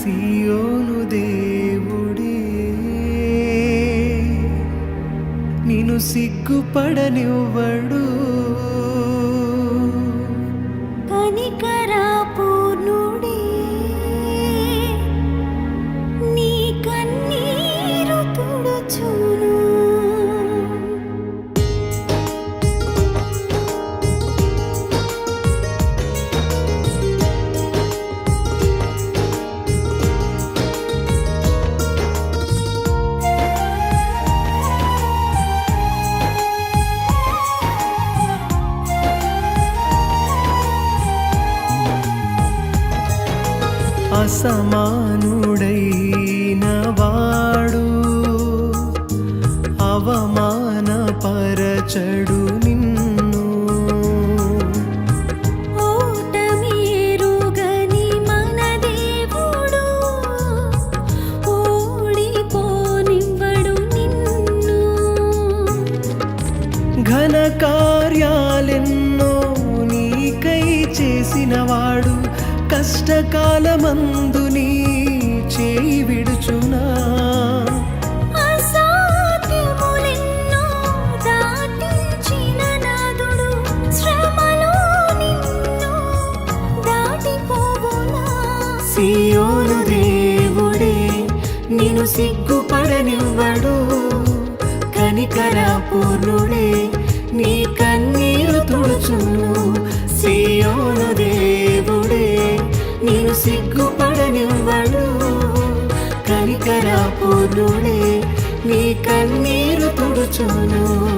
సియోను దేవుడే నేను సిగ్గుపడనివ్వడు. కనికరా అసమానుడైన వాడు నిన్ను. ఓటమి ఎరుగని మన దేవుడు ఓడిపోనివ్వడు నిన్ను. ఘన కార్యాలెన్నో నీకై చేసినవాడు కష్టకాలమందు నీ చేయి విడుచునా? సియోను దేవుడే నిన్ను సిగ్గుపడనివ్వడు. కనికర పూర్ణుడే నీ కన్నీరు తుడుచును. సియోను సిగ్గుపడనివ్వడు కనికర పూర్ణుడే నీ కన్నీరు తుడుచును.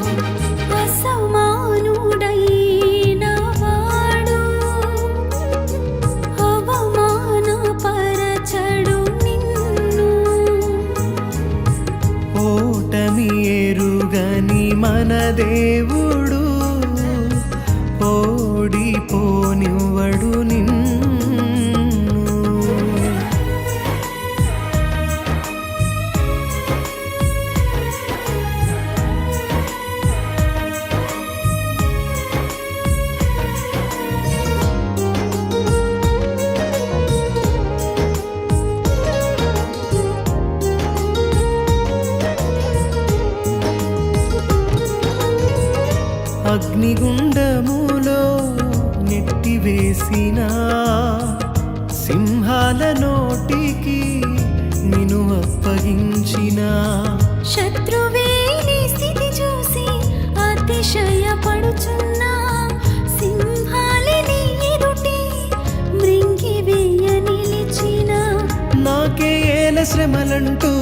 మన దేవుడు. ఓడిపోనివ్వడు అగ్నిగుండములో నెట్టివేసిన సింహాల నోటికి నిన్ను అప్పగించిన. శత్రువే నీ స్థితి చూసి అతిశయపడుచున్నా. ఎదుటి మృంగివేయ నిలిచిన. నాకే ఏల శ్రమలంటూ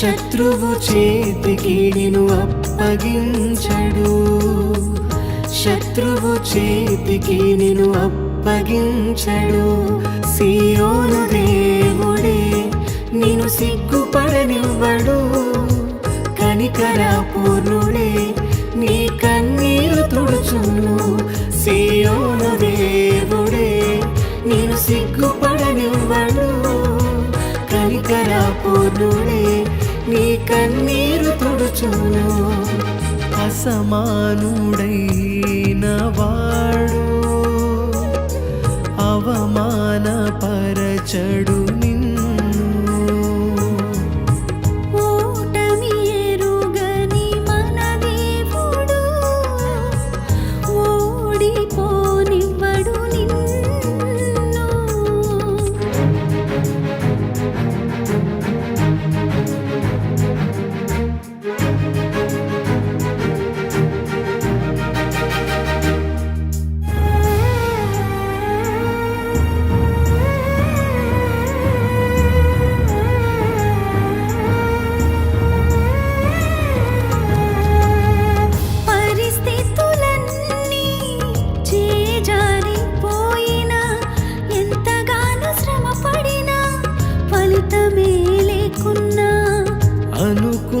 శత్రువు చేతికి నిన్ను అప్పగించడు. శత్రువు చేతికి నిను అప్పగించడు. సియోను దేవుడే నిను సిగ్గుపడనివ్వడు. కనికరపూర్ణుడే నీ కన్నీరు తుడుచును. సియోను దేవుడే నిను సిగ్గుపడనివ్వడు. కనికరపూర్ణుడే నీ కన్నీరు తుడుచును. అసమానుడైన వాడు అవమానపరచడు.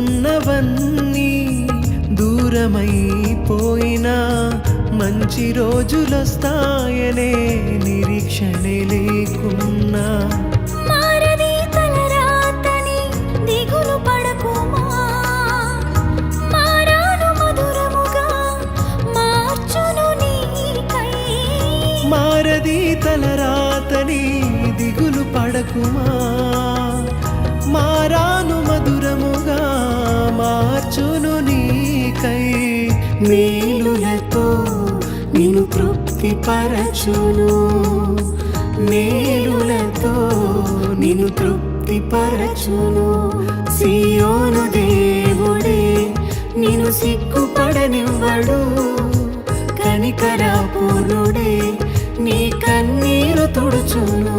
అనుకున్నవన్నీ దూరమైపోయినా మంచి రోజులొస్తాయనే నిరీక్షణే లేకున్నా. మారది తలరాతని దిగులు పడకుమా? మేలులతో నిన్ను తృప్తి పరచును మేలులతో నిన్ను తృప్తి పరచును సియోను దేవుడే నిన్ను సిగ్గుపడనివ్వడు. కనికరాపూర్ణుడే నీ కన్నీరు తుడుచును.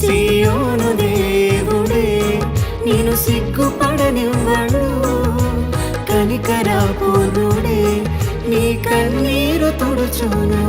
సియోను దేవుడే నేను సిగ్గుపడనివ్వడు. కనికరాపూర్ణుడే కన్నీరు తుడుచును.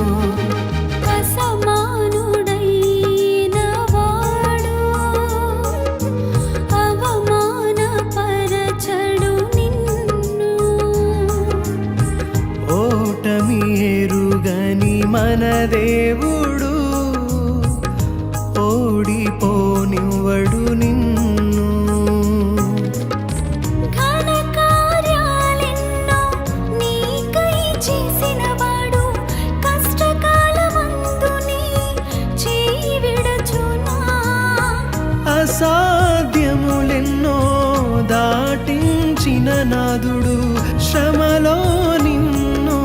నాదుడు శ్రమలో నిన్ను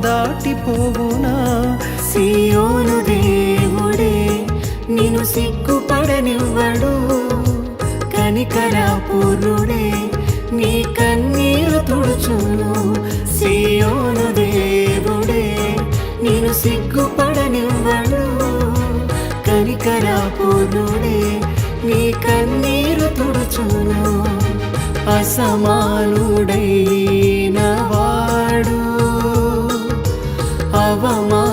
దాటిపోవునా? సియోను దేవుడే నిన్ను సిగ్గుపడనివ్వడు. కనికరాపూర్ణుడే నీ కన్నీరు తుడుచును. సియోను దేవుడే నేను సిగ్గుపడనివ్వడు. కనికరాపూర్ణుడే నీ కన్నీరు తుడుచును. అసమానుడైన వాడు. అవమానపరచడు